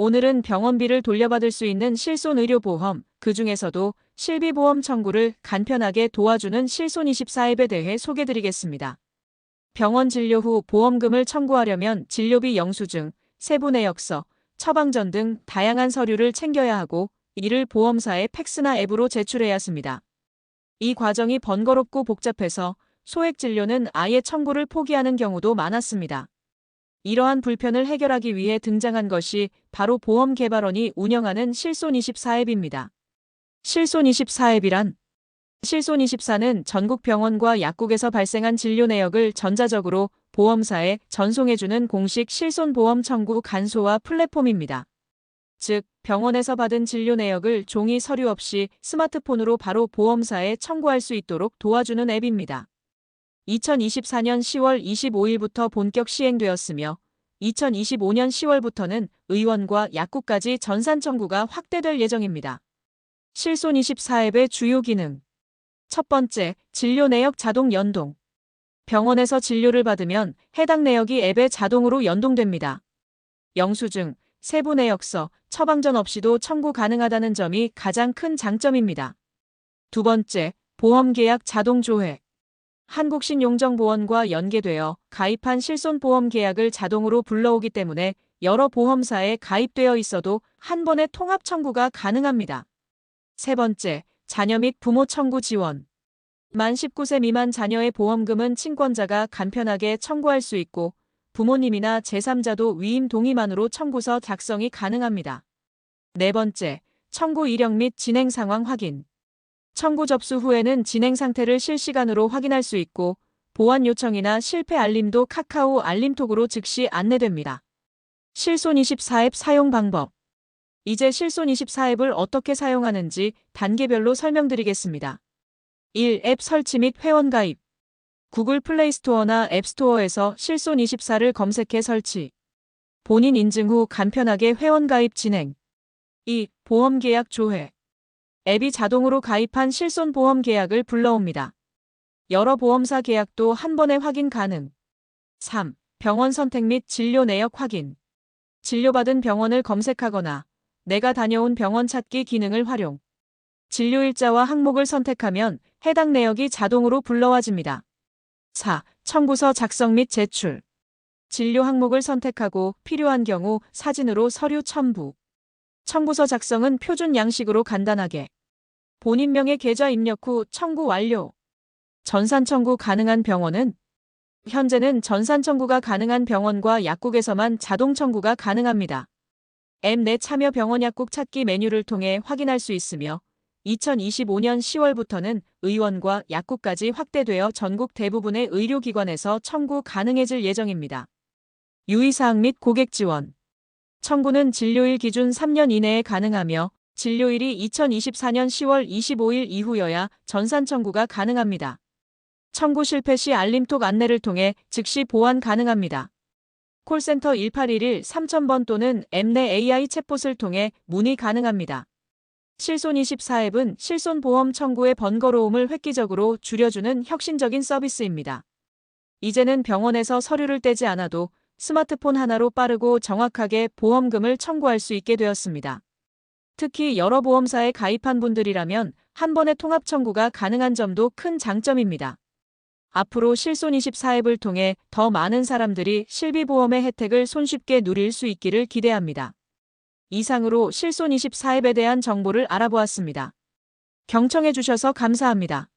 오늘은 병원비를 돌려받을 수 있는 실손의료보험, 그 중에서도 실비보험 청구를 간편하게 도와주는 실손24앱에 대해 소개드리겠습니다. 병원 진료 후 보험금을 청구하려면 진료비 영수증, 세부 내역서, 처방전 등 다양한 서류를 챙겨야 하고 이를 보험사에 팩스나 앱으로 제출해야 합니다. 이 과정이 번거롭고 복잡해서 소액 진료는 아예 청구를 포기하는 경우도 많았습니다. 이러한 불편을 해결하기 위해 등장한 것이 바로 보험개발원이 운영하는 실손24앱입니다. 실손24앱이란 실손24는 전국 병원과 약국에서 발생한 진료 내역을 전자적으로 보험사에 전송해주는 공식 실손보험 청구 간소화 플랫폼입니다. 즉, 병원에서 받은 진료 내역을 종이 서류 없이 스마트폰으로 바로 보험사에 청구할 수 있도록 도와주는 앱입니다. 2024년 10월 25일부터 본격 시행되었으며 2025년 10월부터는 의원과 약국까지 전산 청구가 확대될 예정입니다. 실손 24앱의 주요 기능 첫 번째, 진료 내역 자동 연동. 병원에서 진료를 받으면 해당 내역이 앱에 자동으로 연동됩니다. 영수증, 세부 내역서, 처방전 없이도 청구 가능하다는 점이 가장 큰 장점입니다. 두 번째, 보험 계약 자동 조회. 한국신용정보원과 연계되어 가입한 실손보험 계약을 자동으로 불러오기 때문에 여러 보험사에 가입되어 있어도 한 번에 통합 청구가 가능합니다. 세 번째, 자녀 및 부모 청구 지원. 만 19세 미만 자녀의 보험금은 친권자가 간편하게 청구할 수 있고 부모님이나 제3자도 위임 동의만으로 청구서 작성이 가능합니다. 네 번째, 청구 이력 및 진행 상황 확인. 청구 접수 후에는 진행 상태를 실시간으로 확인할 수 있고 보완 요청이나 실패 알림도 카카오 알림톡으로 즉시 안내됩니다. 실손 24앱 사용 방법 이제 실손 24앱을 어떻게 사용하는지 단계별로 설명드리겠습니다. 1. 앱 설치 및 회원 가입 구글 플레이 스토어나 앱 스토어에서 실손 24를 검색해 설치 본인 인증 후 간편하게 회원 가입 진행 2. 보험 계약 조회 앱이 자동으로 가입한 실손 보험 계약을 불러옵니다. 여러 보험사 계약도 한 번에 확인 가능. 3. 병원 선택 및 진료 내역 확인. 진료받은 병원을 검색하거나 내가 다녀온 병원 찾기 기능을 활용. 진료 일자와 항목을 선택하면 해당 내역이 자동으로 불러와집니다. 4. 청구서 작성 및 제출. 진료 항목을 선택하고 필요한 경우 사진으로 서류 첨부. 청구서 작성은 표준 양식으로 간단하게. 본인 명의 계좌 입력 후 청구 완료. 전산 청구 가능한 병원은 현재는 전산 청구가 가능한 병원과 약국에서만 자동 청구가 가능합니다. 앱 내 참여 병원 약국 찾기 메뉴를 통해 확인할 수 있으며 2025년 10월부터는 의원과 약국까지 확대되어 전국 대부분의 의료기관에서 청구 가능해질 예정입니다. 유의사항 및 고객 지원 청구는 진료일 기준 3년 이내에 가능하며 진료일이 2024년 10월 25일 이후여야 전산 청구가 가능합니다. 청구 실패 시 알림톡 안내를 통해 즉시 보완 가능합니다. 콜센터 1811 3000번 또는 앱내 AI 챗봇을 통해 문의 가능합니다. 실손 24앱은 실손 보험 청구의 번거로움을 획기적으로 줄여주는 혁신적인 서비스입니다. 이제는 병원에서 서류를 떼지 않아도 스마트폰 하나로 빠르고 정확하게 보험금을 청구할 수 있게 되었습니다. 특히 여러 보험사에 가입한 분들이라면 한 번에 통합 청구가 가능한 점도 큰 장점입니다. 앞으로 실손24 앱을 통해 더 많은 사람들이 실비보험의 혜택을 손쉽게 누릴 수 있기를 기대합니다. 이상으로 실손24 앱에 대한 정보를 알아보았습니다. 경청해 주셔서 감사합니다.